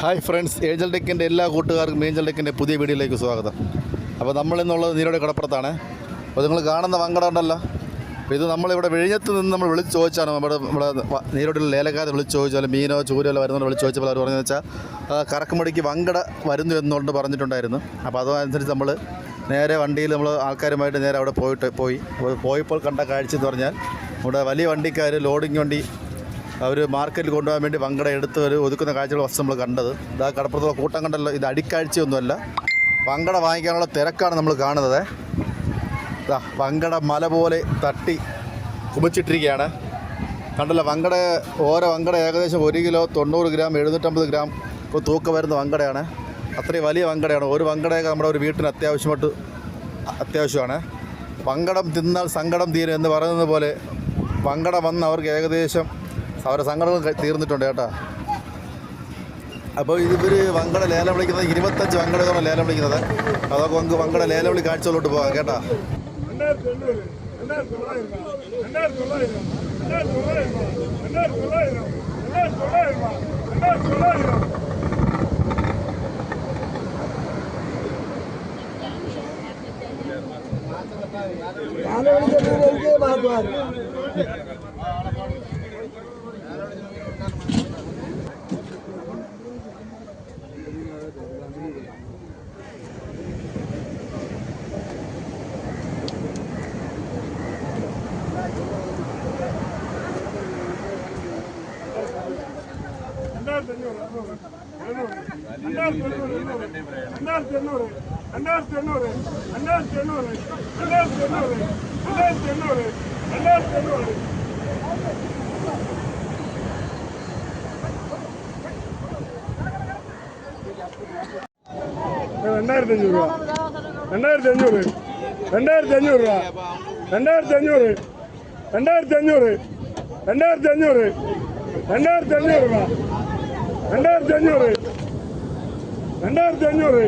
Hi friends Angel ടെക്കിന്റെ എല്ലാ കൂട്ടുകാർക്കും Angel ടെക്കിന്റെ പുതിയ വീഡിയോയിലേക്ക് സ്വാഗതം. അപ്പോൾ നമ്മളിന്നുള്ളത് നീരോടെ കടപ്പുറത്താണ്. അപ്പോൾ നിങ്ങൾ കാണുന്ന വങ്കട ഉണ്ടല്ലോ അപ്പോൾ ഇത് നമ്മളിവിടെ വിഴിഞ്ഞത്ത് നിന്ന് നമ്മൾ വിളിച്ച് ചോദിച്ചാണ്. നമ്മുടെ നമ്മുടെ വ- ലേലക്കാരെ വിളിച്ച് ചോദിച്ചാൽ മീനോ ചൂരോ വരുന്നവർ വിളിച്ച് ചോദിച്ചപ്പോൾ അവർ പറഞ്ഞു വെച്ചാൽ കറക്കുമടിക്ക് വങ്കട വരുന്നു എന്നുകൊണ്ട് പറഞ്ഞിട്ടുണ്ടായിരുന്നു. അപ്പോൾ അതനുസരിച്ച് നമ്മൾ നേരെ വണ്ടിയിൽ നമ്മൾ ആൾക്കാരുമായിട്ട് നേരെ അവിടെ പോയിട്ട് പോയി. പോയപ്പോൾ കണ്ട കാഴ്ച എന്ന് പറഞ്ഞാൽ നമ്മുടെ വലിയ വണ്ടിക്കാർ ലോഡിങ് വണ്ടി അവർ മാർക്കറ്റിൽ കൊണ്ടുപോകാൻ വേണ്ടി വങ്കട എടുത്ത് ഒരു ഒതുക്കുന്ന കാഴ്ചകൾ വസ്തു നമ്മൾ കണ്ടത്. ഇതാ കടപ്പുറത്തുള്ള കൂട്ടം കണ്ടല്ലോ. ഇത് അടിക്കാഴ്ചയൊന്നുമല്ല. വങ്കട വാങ്ങിക്കാനുള്ള തിരക്കാണ് നമ്മൾ കാണുന്നത്. ഇതാ വങ്കട മല പോലെ തട്ടി കുമിച്ചിട്ടിരിക്കുകയാണ്. കണ്ടല്ലോ വങ്കട ഓരോ വങ്കട ഏകദേശം ഒരു കിലോ തൊണ്ണൂറ് ഗ്രാം എഴുന്നൂറ്റമ്പത് ഗ്രാം ഇപ്പോൾ തൂക്കം വരുന്ന വങ്കടയാണ്. അത്രയും വലിയ വങ്കടയാണ്. ഒരു വങ്കടയൊക്കെ നമ്മുടെ ഒരു വീട്ടിന് അത്യാവശ്യമായിട്ട് അത്യാവശ്യമാണ്. വങ്കടം തിന്നാൽ സങ്കടം തീരും എന്ന് പറയുന്നത് പോലെ വങ്കട വന്ന് അവർക്ക് ഏകദേശം അവരെ സങ്കടം തീർന്നിട്ടുണ്ട് കേട്ടോ അപ്പോൾ ഇതിവർ വങ്കട ലേലം വിളിക്കുന്നത് ഇരുപത്തഞ്ച് വങ്കടകളാണ് ലേലം വിളിക്കുന്നത് അതൊക്കെ നമുക്ക് വങ്കട ലേലം വിളി കാഴ്ചകളിലോട്ട് പോകാം കേട്ടോ ഞാൻ വിളിച്ച ரெண்டாயிரத்தி எண்ணூறு ரெண்டாயிரத்தி எண்ணூறு ரெண்டாயிரத்தி எண்ணூறு ரெண்டாயிரத்தி எண்ணூறு ரெண்டாயிரத்தி எண்ணூறு ரெண்டாயிரத்தி எண்ணூறு ரெண்டாயிரத்தி அஞ்சூறுரூவா ரெண்டாயிரத்தி அஞ்சூறு ரெண்டாயிரத்தி அஞ்சூறுரூவா ரெண்டாயிரத்தி அஞ்சூறு ரெண்டாயிரத்தி அஞ்சூறு ரெண்டாயிரத்தி அஞ்சூறு ரெண்டாயிரத்தி அஞ்சூறுரூவா രണ്ടായിരത്തി അഞ്ഞൂറ് രണ്ടായിരത്തി അഞ്ഞൂറ്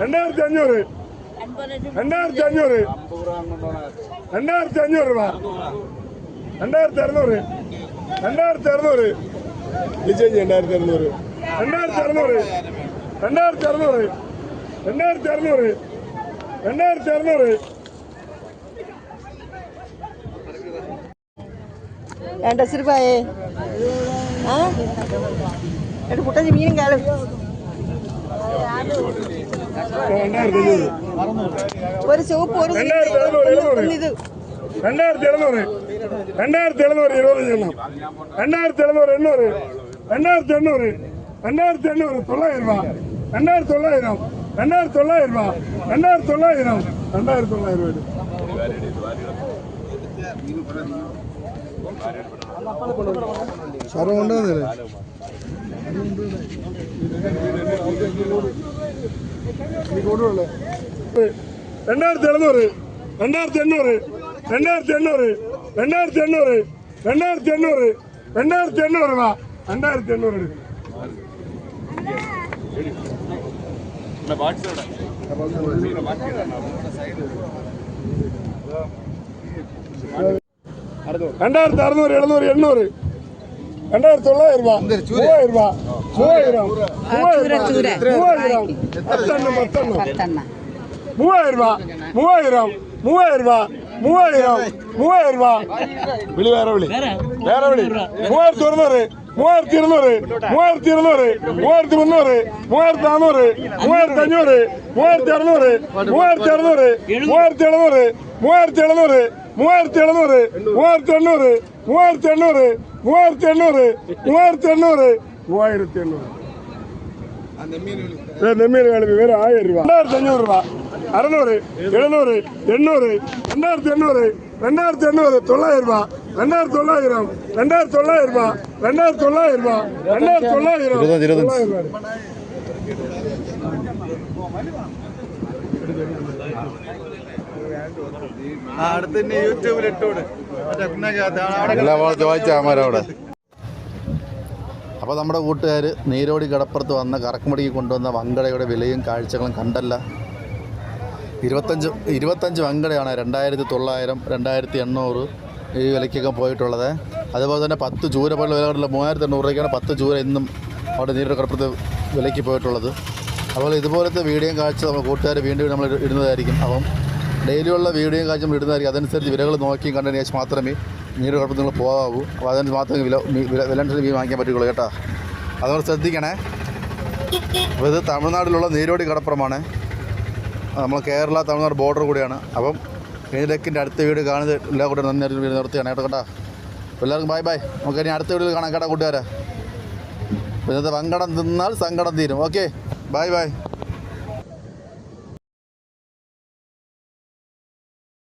രണ്ടായിരത്തി അഞ്ഞൂറ് രണ്ടായിരത്തി അഞ്ഞൂറ് രണ്ടായിരത്തി അഞ്ഞൂറ് രൂപ. രണ്ടായിരത്തി അറുന്നൂറ് രണ്ടായിരത്തി അറുന്നൂറ് വിജയ് രണ്ടായിരത്തി അറുന്നൂറ് രണ്ടായിരത്തി അറുന്നൂറ് രണ്ടായിരത്തി അറുന്നൂറ് രണ്ടായിരത്തി അറുന്നൂറ് രണ്ടായിരത്തി അറുന്നൂറ് ஏன்டா சிறுபாயே ஆ ரெண்டு புட்டாச்சி மீன் காலம் ஒரு சிவப்பு ஒரு இது ரெண்டாயிரத்தி எழுநூறு ரெண்டாயிரத்தி எழுநூறு இருபத்தஞ்சு எண்ணம் ரெண்டாயிரத்தி எழுநூறு எண்ணூறு ரெண்டாயிரத்தி எண்ணூறு ரெண்டாயிரத்தி எண்ணூறு தொள்ளாயிரம் ரூபாய் ரெண்டாயிரத்தி தொள்ளாயிரம் ரெண்டாயிரத்தி தொள்ளாயிரம் ரூபாய் ரெண்டாயிரத்தி தொள்ளாயிரம் ரெண்டாயிரத்தி தொள்ளாயிரம் ரூபாய் സാറ് കൊണ്ടുവന്നില്ലേ രണ്ടായിരത്തി എഴുന്നൂറ് രണ്ടായിരത്തി എണ്ണൂറ് രണ്ടായിരത്തി എണ്ണൂറ് രണ്ടായിരത്തി എണ്ണൂറ് രണ്ടായിരത്തി എണ്ണൂറ് രണ്ടായിരത്തി എണ്ണൂറ് രൂപ രണ്ടായിരത്തി എണ്ണൂറ് വാട്സാപ്പ് ரெண்டாயிரத்தி அறுநூறு எழுநூறு எண்ணூறு ரெண்டாயிரத்தி தொள்ளாயிரம் ரூபாய் மூவாயிரம் ரூபாய் மூவாயிரம் மூவாயிரம் பத்தெண்ணம் பத்தெண்ணம் மூவாயிரம் ரூபாய் மூவாயிரம் மூவாயிரம் ரூபாய் மூவாயிரம் மூவாயிரம் ரூபாய் விழி வேற விழி வேற விழி மூவாயிரத்தி இருநூறு மூவாயிரத்தி இருநூறு மூவாயிரத்தி இருநூறு மூவாயிரத்தி முந்நூறு மூவாயிரத்தி நானூறு மூவாயிரத்தி அஞ்சூறு மூவாயிரத்தி அறுநூறு மூவாயிரத்தி அறுநூறு மூவாயிரத்தி எழுநூறு மூவாயிரத்தி எழுநூறு muerte al nore, muerte al nore, muerte al nore, muerte al nore, muerte al nore, muerte al nore. Andemir el vivero ahí arriba. Andar, señor, va. Aranore, nore, el nore, nore, andar, nore, tolaer va. Andar, tolaer va. Andar, tolaer va. Andar, tolaer va. Andar, tolaer va. Andar, tolaer va. Andar, tolaer അടുത്ത് തന്നെ യൂട്യൂബിൽ അവിടെ അപ്പോൾ നമ്മുടെ കൂട്ടുകാർ നീരോടി കടപ്പുറത്ത് വന്ന കറക്കുമടിക്ക് കൊണ്ടുവന്ന വങ്കടയുടെ വിലയും കാഴ്ചകളും കണ്ടല്ല. ഇരുപത്തഞ്ച് ഇരുപത്തഞ്ച് വങ്കടയാണ് രണ്ടായിരത്തി തൊള്ളായിരം രണ്ടായിരത്തി എണ്ണൂറ് ഈ വിലയ്ക്കൊക്കെ പോയിട്ടുള്ളത്. അതുപോലെ തന്നെ പത്ത് ചൂര പോലുള്ള വിലകളിലെ മൂവായിരത്തി എണ്ണൂറ് രൂപയ്ക്കാണ് പത്ത് ചൂര ഇന്നും അവിടെ നീരോടി കടപ്പുറത്ത് വിലയ്ക്ക് പോയിട്ടുള്ളത്. അതുപോലെ ഇതുപോലത്തെ വീഡിയോയും കാഴ്ച നമ്മൾ കൂട്ടുകാർ വീണ്ടും നമ്മൾ ഇടുന്നതായിരിക്കും. അപ്പം ഡെയിലിയുള്ള വീഡിയോയും കാഴ്ച നമ്മൾ ഇടുന്നതായിരിക്കും. അതനുസരിച്ച് വിലകൾ നോക്കി കണ്ടതിന് ശേഷം മാത്രമേ നീര് കുഴപ്പം നിങ്ങൾ പോകാവൂ. അപ്പോൾ അതനുസരിച്ച് മാത്രമേ വില വില വില അനുസരിച്ച് മീൻ വാങ്ങിക്കാൻ പറ്റുള്ളൂ കേട്ടോ. അതുകൊണ്ട് ശ്രദ്ധിക്കണേ. അപ്പോൾ ഇത് തമിഴ്നാട്ടിലുള്ള നീരോടി കടപ്പുറമാണ്. നമ്മൾ കേരള തമിഴ്നാട് ബോർഡർ കൂടിയാണ്. അപ്പം മീനിലക്കിന്റെ അടുത്ത വീട് കാണുന്നത് എല്ലാ കൂടെ നന്ദി വീട് നിർത്തുകയാണ് കേട്ടോ കേട്ടോ. എല്ലാവർക്കും ബൈ ബൈ നമുക്ക് ഇനി അടുത്ത വീട്ടിൽ കാണാം കേട്ടോ കൂട്ടുകാരെ. ഇന്നത്തെ വങ്കടം തിന്നാൽ സങ്കടം തീരും. Okay bye bye